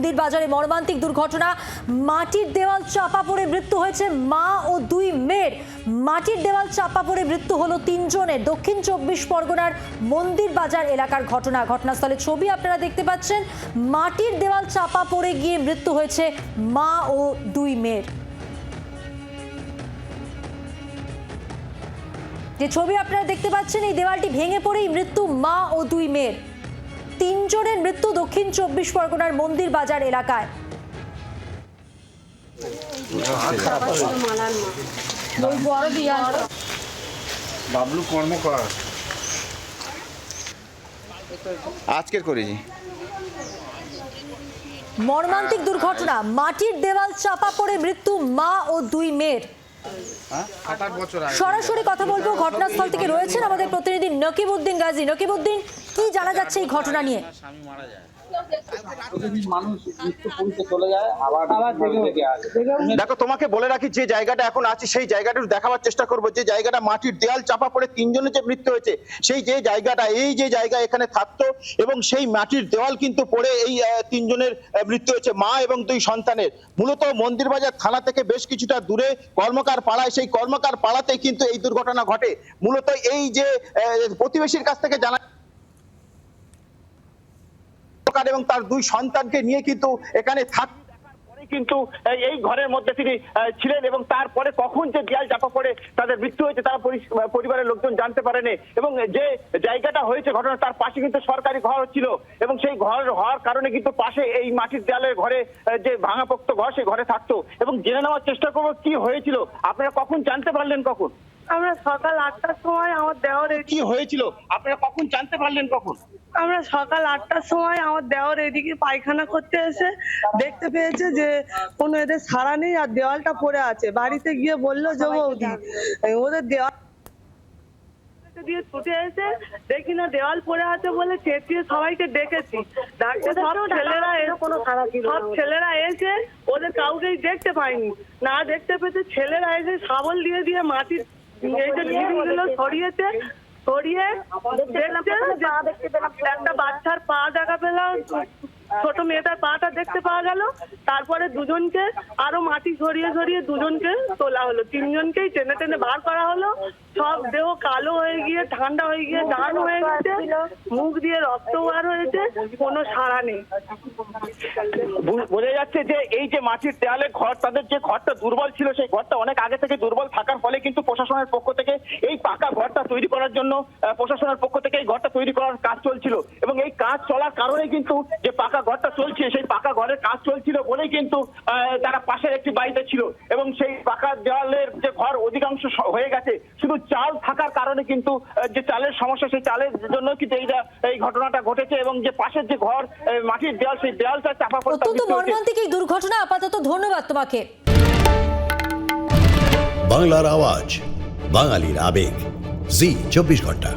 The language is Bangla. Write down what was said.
মন্দির বাজারে মর্মান্তিক দুর্ঘটনা। মাটির দেওয়াল চাপা পড়ে মৃত্যু হয়েছে মা ও দুই মেয়ের। মাটির দেওয়াল চাপা পড়ে মৃত্যু হলো তিনজনের। দক্ষিণ চব্বিশ পরগনার মন্দির বাজার এলাকার ঘটনা। ঘটনাস্থলে ছবি আপনারা দেখতে পাচ্ছেন। মাটির দেওয়াল চাপা পড়ে গিয়ে মৃত্যু হয়েছে মা ও দুই মেয়ের। যে ছবি আপনারা দেখতে পাচ্ছেন, এই দেওয়ালটি ভেঙে পড়েই মৃত্যু মা ও দুই মেয়ের। তিনজনের মৃত্যু দক্ষিণ চব্বিশ পরগনার মন্দির বাজার এলাকায়। বাবলু কর্মকার আজকের করেছি মর্মান্তিক দুর্ঘটনা মাটির দেওয়াল চাপা পড়ে মৃত্যু মা ও দুই মেয়ের। সাত আট বছর আগে। সরাসরি কথা বলব ঘটনাস্থল থেকে রয়েছেন আমাদের প্রতিনিধি নকিবউদ্দিন গাজী। নকিবউদ্দিন কি জানা যাচ্ছে এই ঘটনা নিয়ে? দেখো তোমাকে বলে রাখি যে জায়গাটা এখন আছি সেই জায়গাটা দেখাবার চেষ্টা করব। যে জায়গাটা মাটির দেয়াল চাপা পড়ে তিনজনের যে মৃত্যু হয়েছে সেই যে জায়গাটা এই যে জায়গা এখানে থাকতো এবং সেই মাটির দেওয়াল কিন্তু পড়ে এই আহ, তিনজনের মৃত্যু হয়েছে মা এবং দুই সন্তানের। মূলত মন্দিরবাজার থানা থেকে বেশ কিছুটা দূরে কর্মকার পাড়ায়, সেই কর্মকার পাড়াতে কিন্তু এই দুর্ঘটনা ঘটে। মূলত এই যে প্রতিবেশীর কাছ থেকে জানা এবং তার দুই সন্তানকে নিয়ে কিন্তু এখানে থাক পরে কিন্তু, এই- ঘরের মধ্যে তিনি ছিলেন এবং তারপরে কখন যে দেয়াল চাপা পড়ে, তাদের মৃত্যু হয়েছে, তারা পরিবারের লোকজন জানতে পারেনি। এবং যে জায়গাটা হয়েছে ঘটনা, তার পাশে কিন্তু সরকারি ঘর ছিল। এবং সেই ঘর হওয়ার কারণে কিন্তু পাশে এই মাটির দেয়ালের ঘরে যে ভাঙাপোক্ত ঘর, সেই ঘরে থাকতো। এবং জেনে নেওয়ার চেষ্টা করব কি হয়েছিল। আপনারা কখন জানতে পারলেন কখন? আমরা সকাল আটটার সময় আমার দেওয়ার কি হয়েছিল? আপনারা কখন জানতে পারলেন কখন? আমরা সকাল আটটার সময় আমার দেওয়ার এদিকে পায়খানা করতে এসে দেখতে পেয়েছে যে কোনো এদের সারা নেই আর দেওয়ালটা পড়ে আছে। বাড়িতে গিয়ে বলল যে বৌদি ওদের দেওয়াল দিয়ে ছুটে এসে দেখি না দেওয়াল পড়ে আছে বলে চেঁচিয়ে সবাইকে ডেকেছি। ডাকতে সব ছেলেরা সব ছেলেরা এসে ওদের কাউকেই দেখতে পাইনি না দেখতে পেতে ছেলেরা এসে শাবল দিয়ে দিয়ে মাটির এই যে ঢিবিগুলো সরিয়েছে সরিয়ে দেখছে যে একটা বাচ্চার পা দেখা পেলাম। ছোট মেয়েটার পাটা দেখতে পাওয়া গেল। তারপরে দুজনকে আরও মাটি সরিয়ে সরিয়ে দুজনকে তোলা হলো। তিনজনকেই টেনে টেনে বার করা হলো। সব দেহ কালো হয়ে গিয়ে, ঠান্ডা হয়ে গিয়ে ডান হয়ে গেছে। মুখ দিয়ে রক্ত বার হয়েছে, কোনো সাড়া নেই। বোঝা যাচ্ছে যে এই যে মাটির দেয়ালে ঘর, তাদের যে ঘরটা দুর্বল ছিল, সেই ঘরটা অনেক আগে থেকে দুর্বল থাকার ফলে কিন্তু প্রশাসনের পক্ষ থেকে এই পাকা ঘরটা তৈরি করার জন্য প্রশাসনের পক্ষ থেকে এই ঘরটা তৈরি করার কাজ চলছিল। এবং এই কাজ চলার কারণে কিন্তু যে পাকা ঘরটা চলছে সেই পাকা ঘরের কাজ চলছিল বলেই কিন্তু তারা পাশের একটি বাড়িতে ছিল। এবং সেই পাকা দেওয়ালের যে ঘর অধিকাংশ হয়ে গেছে। শুধু চাল থাকার কারণে কিন্তু যে চালের সমস্যা সেই চালের জন্য কিন্তু এই এই ঘটনাটা ঘটেছে এবং যে পাশের যে ঘর মাটির দেওয়াল সেই দেওয়ালটা চাপা অত্যন্ত মর্মান্তিক এই দুর্ঘটনা আপাতত ধন্যবাদ তোমাকে। বাংলার আওয়াজ বাঙালির আবেগ। জি চব্বিশ ঘণ্টা।